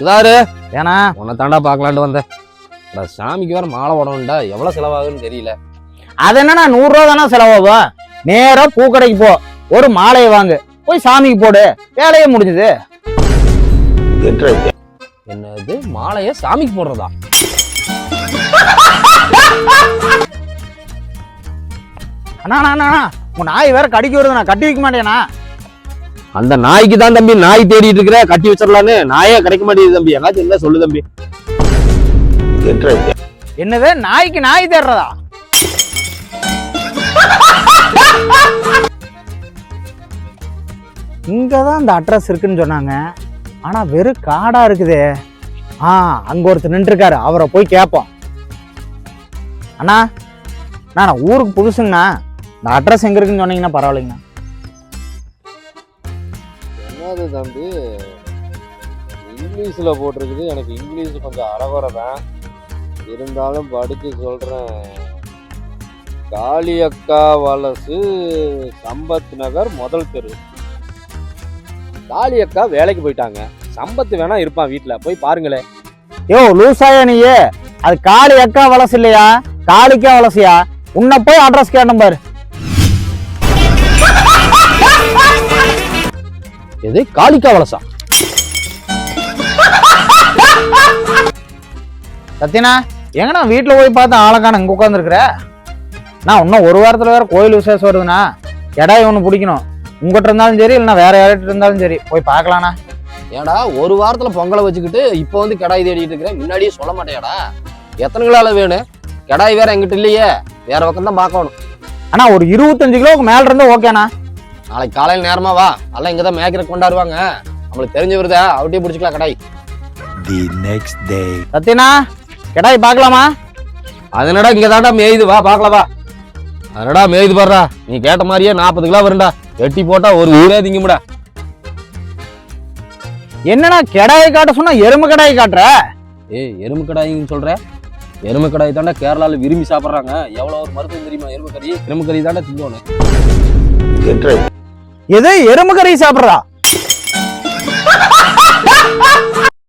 சுதாரு ஏன்னா உன்னை தாண்டா பார்க்கலான்ட்டு வந்தேன். சாமிக்கு வேற மாலை உடணும்டா எவ்வளவு செலவாகுன்னு தெரியல. அது என்னன்னா நூறு ரூபா தானே செலவாகும் நேரா பூக்கடைக்கு போ. ஒரு மாலையை வாங்கு. போய் சாமிக்கு போடு. வேலையே முடிஞ்சது. என்னது? மாலைய சாமிக்கு போடுறதா? அண்ணா அண்ணா, உன் நாய் வேற கடிக்க வருது நான் கட்டி வைக்க மாட்டேனா? அந்த நாய்க்கு தான் தம்பி நாய் தேடிட்டு இருக்கிற கட்டி வச்சிடலான்னு நாயே கிடைக்க மாட்டேங்குது தம்பி. எங்காச்சும் என்ன சொல்லு தம்பி. என்னது? நாய்க்கு நாய் தேடுறதா? இங்க தான் இந்த அட்ரஸ் இருக்குன்னு சொன்னாங்க. ஆனா வெறும் காடா இருக்குதே. ஆ அங்க ஒருத்தர் நின்றுருக்காரு. அவரை போய் கேட்போம். அண்ணா அண்ணா, நான் ஊருக்கு புதுசுங்கண்ணா. இந்த அட்ரஸ் எங்க இருக்குன்னு சொன்னீங்கன்னா பரவாயில்லைங்கண்ணா. என்னது தம்பி இங்கிலீஷில் போட்டிருக்குது. எனக்கு இங்கிலீஷ் கொஞ்சம் அறகுறை தான் இருந்தாலும் படிச்சு சொல்கிறேன் காளியக்கா வலசு சம்பத் நகர் முதல் தெரு. காளியக்கா வேலைக்கு போயிட்டாங்க. சம்பத்து வேணா இருப்பான் வீட்டில் போய் பாருங்களேன். யோ லூசாயா நீயே? அது காளி அக்கா வலசு இல்லையா? காளிக்கா வலசையா? உன்னை போய் அட்ரஸ் கேட்டேன் பாரு. எது காளிக்கா வலசா. சத்யனா எங்கண்ணா வீட்டில் போய் பார்த்து ஆளக்கான இங்கே உட்காந்துருக்குற நான் இன்னும் ஒரு வாரத்தில் வேற கோயில் விசேஷம் வருதுண்ணா. எடாய் ஒன்று பிடிக்கணும். உங்ககிட்ட இருந்தாலும் சரி இல்லைன்னா வேற யார்கிட்ட இருந்தாலும் சரி. போய் பார்க்கலாண்ணா. ஏடா ஒரு வாரத்துல பொங்கலை வச்சுக்கிட்டு இப்போ வந்து கடாய் தேடிட்டு இருக்கிறேன். முன்னாடியே சொல்ல மாட்டேடா எத்தனை கிலோல வேணும்? கடாய் வேற எங்கிட்ட இல்லையே. வேற பக்கம் தான் பார்க்கணும். அண்ணா ஒரு இருபத்தஞ்சு கிலோவுக்கு மேல இருந்தா ஓகேண்ணா. நாளைக்கு காலையில் நேரமா வா. எல்லாம் இங்க தான் மேய்க்கிற கொண்டாடுவாங்க. நம்மளுக்கு தெரிஞ்ச விருதா அவட்டே பிடிச்சிக்கலாம் கடாய். The next day. சத்யனா கெடாய் பார்க்கலாமா? அதனடா இங்க தாண்டா மேயுது வா பார்க்கலாம் வா. அதனடா மேயுது பாடுறா நீ கேட்ட மாதிரியே நாற்பது கிலோ வரும்டா. வெட்டி போட்டா ஒரு ஊரே திங்கும்டா. என்னண்ணா கெடாயை காட்ட சொன்னா எருமை கடாயை காட்டுற? ஏய் எருமை கடாயின்னு சொல்ற? எருமை கடாய் தாண்டா கேரளால விரும்பி சாப்பிட்றாங்க. எவ்வளோ ஒரு மருத்துவம் தெரியுமா? எருமை கறி எருமை கறி தாண்டா திங்கணும் எது? எருமை கறி சாப்பிட்றா?